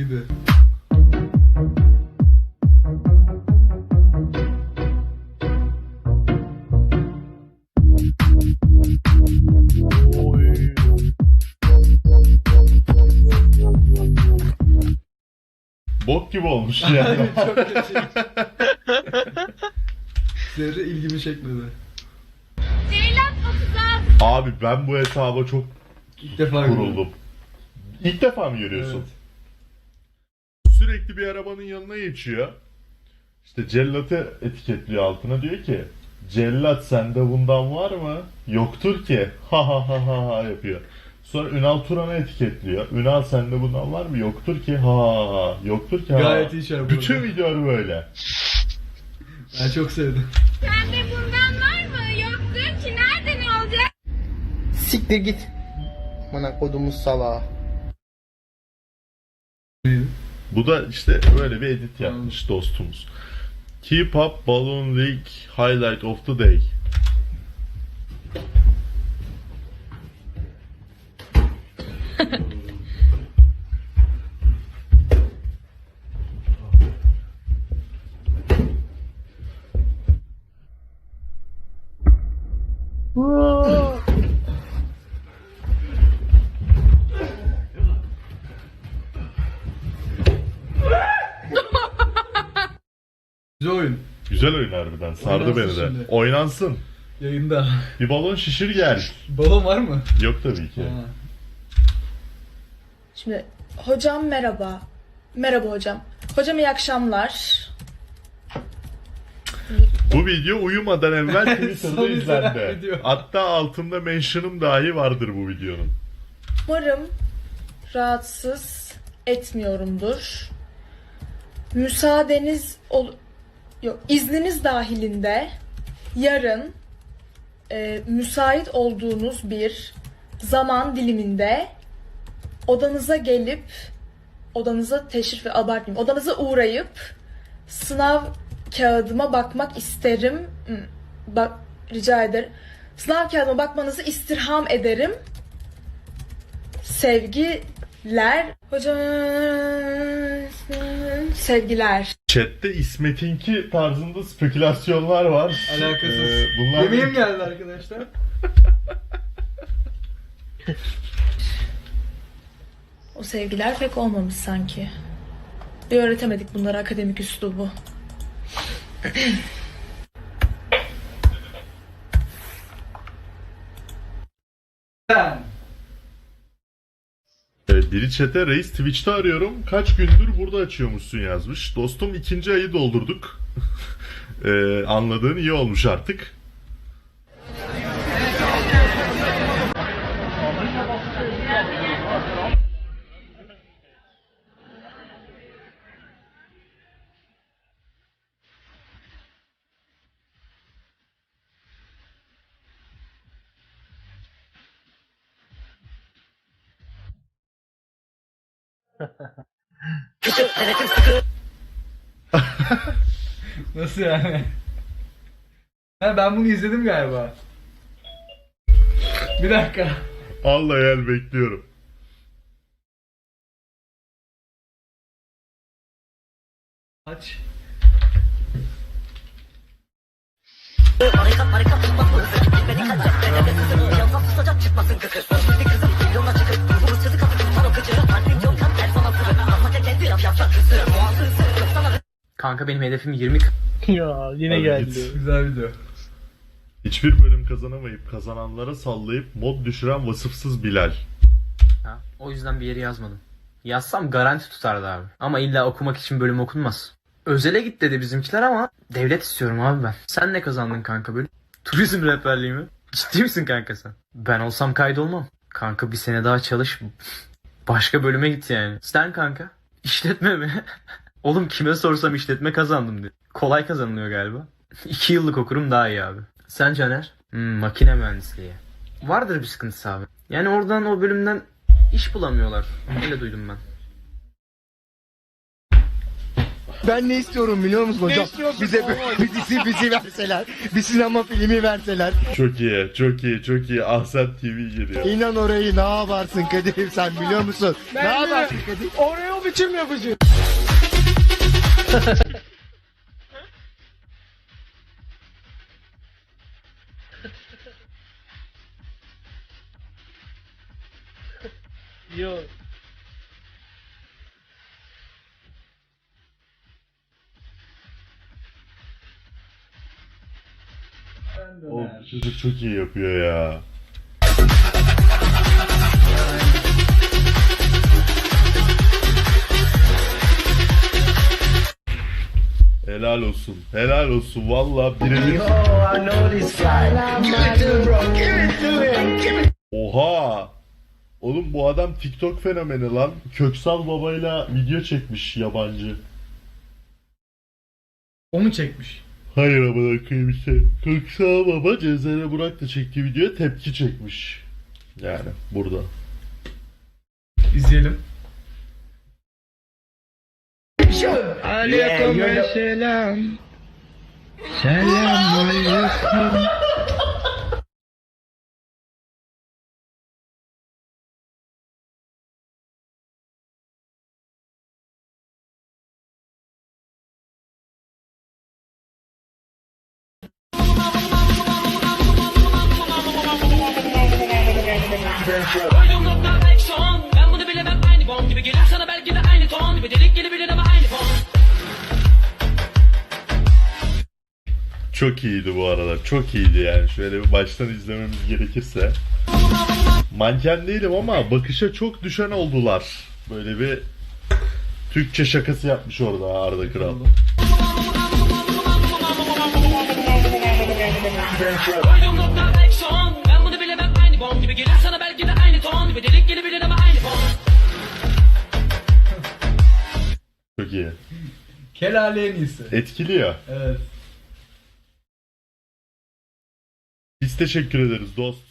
İyiydi. Bok gibi olmuş yani. Çok kötü. Zerre ilgimi çekmedi. Ceylan 36. Abi ben bu hesaba çok İlk defa gördüm. kuruldum. İlk defa mı görüyorsun? Evet. Sürekli bir arabanın yanına geçiyor. İşte cellatı etiketliyor altına diyor ki Cellat sende bundan var mı? Yoktur ki. Ha ha ha ha ha yapıyor. Sonra Ünal Turan'ı etiketliyor. Ünal sende bundan var mı? Yoktur ki. Ha ha ha. Yoktur ki. Ha. Gayet iyi bu Bütün videoları böyle. Ben çok sevdim. Sende bundan var mı? Yoktur ki nerede ne olacak? Siktir git. Bana kodumuz salağa. Bu da işte böyle bir edit yapmış dostumuz. Keep up Balloon League Highlight of the Day. Güzel oyun. Güzel oyun harbiden. Sardı Oynansın beni de. şimdi. Oynansın. Yayında. Bir balon şişir gel. Balon var mı? Yok tabii ki. Ha. Şimdi hocam merhaba. Merhaba hocam. Hocam iyi akşamlar. Bu video uyumadan evvel Twitter'da Son izlenen izlendi. Hatta altında mention'ım dahi vardır bu videonun. Umarım rahatsız etmiyorumdur. Müsaadeniz ol yok izniniz dahilinde yarın e, müsait olduğunuz bir zaman diliminde odanıza gelip odanıza teşrif ve abartmayayım odanıza uğrayıp sınav kağıdıma bakmak isterim. Hmm, Bak rica ederim. Sınav kağıdıma bakmanızı istirham ederim. Sevgiler. Hocam sevgiler. Chat'te İsmet'inki tarzında spekülasyonlar var. Alakasız. Ee, bunlar Yemeğim geldi arkadaşlar. O sevgiler pek olmamış sanki. Bir öğretemedik bunları akademik üslubu. biri chat'e reis Twitch'te arıyorum. Kaç gündür burada açıyormuşsun yazmış. Dostum ikinci ayı doldurduk. ee, anladığın iyi olmuş artık. Nasıl yani? Ha, ben bunu izledim galiba. Bir dakika. Allah gel bekliyorum. Aç. Kanka benim hedefim 20 Ya yine Hadi geldi. git. Güzel video. Hiçbir bölüm kazanamayıp kazananlara sallayıp mod düşüren vasıfsız Bilal. Ha, o yüzden bir yere yazmadım. Yazsam garanti tutardı abi. Ama illa okumak için bölüm okunmaz. Özele git dedi bizimkiler ama devlet istiyorum abi ben. Sen ne kazandın kanka bölüm? Turizm rehberliği mi? Ciddi misin kanka sen? Ben olsam kaydolmam. Kanka bir sene daha çalış. Başka bölüme git yani. Sen kanka? İşletme mi? Oğlum kime sorsam işletme kazandım diye. Kolay kazanılıyor galiba. İki yıllık okurum daha iyi abi. Sen Caner? Hmm, makine mühendisliği. Vardır bir sıkıntısı abi. Yani oradan o bölümden iş bulamıyorlar. Öyle duydum ben. Ben ne istiyorum biliyor musun hocam? Bize bir dizi bizi verseler. Bir sinema filmi verseler. Çok iyi, çok iyi, çok iyi. Ahsen TV geliyor. İnan orayı ne yaparsın Kadir sen biliyor musun? ne yaparsın Kadir? Oraya o biçim yapıcı. Yok. O çocuk çok iyi yapıyor ya. Helal olsun. Helal olsun. Valla birebir. Oha. Oğlum bu adam TikTok fenomeni lan. Köksal babayla video çekmiş yabancı. O mu çekmiş? Hayır amına koyayım işte. Köksal baba Cezene Burak da çektiği videoya tepki çekmiş. Yani burada. İzleyelim. Aleyküm selam. Selam aleyküm. Koydum nokta belki son Çok iyiydi bu aralar. Çok iyiydi yani. Şöyle bir baştan izlememiz gerekirse. Manken değilim ama bakışa çok düşen oldular. Böyle bir Türkçe şakası yapmış orada Arda Kral. Koydum nokta belki son Ben bunu bilemem aynı bon gibi Gelir sana belki de aynı ton gibi Delik gelebilir ama aynı fon Çok iyi. Kelale en iyisi. Etkiliyor. Evet. Biz teşekkür ederiz dost.